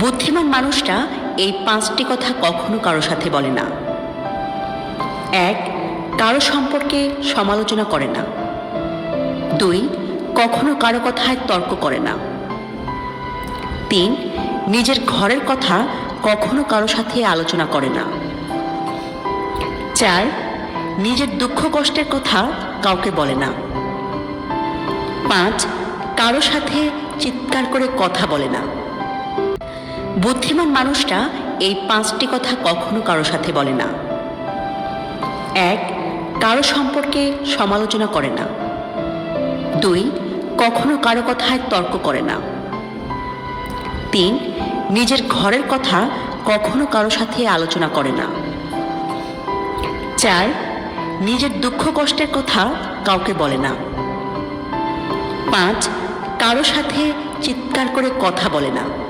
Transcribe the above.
বুদ্ধিমান মানুষরা এই পাঁচটি কথা কখনো কারও সাথে বলে না। এক, কারও সম্পর্কে সমালোচনা করে না। দুই, কখনো কারও কথায় তর্ক করে না। তিন, নিজের ঘরের কথা কখনো কারও সাথে আলোচনা করে না। চার, নিজের দুঃখ কষ্টের কথা কাউকে বলে না। পাঁচ, কারও সাথে চিৎকার করে কথা বলে না। বুদ্ধিমান মানুষরা এই পাঁচটি কথা কখনো কারও সাথে বলে না। এক, কারও সম্পর্কে সমালোচনা করে না। দুই, কখনো কারও কথায় তর্ক করে না। তিন, নিজের ঘরের কথা কখনো কারও সাথে আলোচনা করে না। চার, নিজের দুঃখ কষ্টের কথা কাউকে বলে না। পাঁচ, কারও সাথে চিৎকার করে কথা বলে না।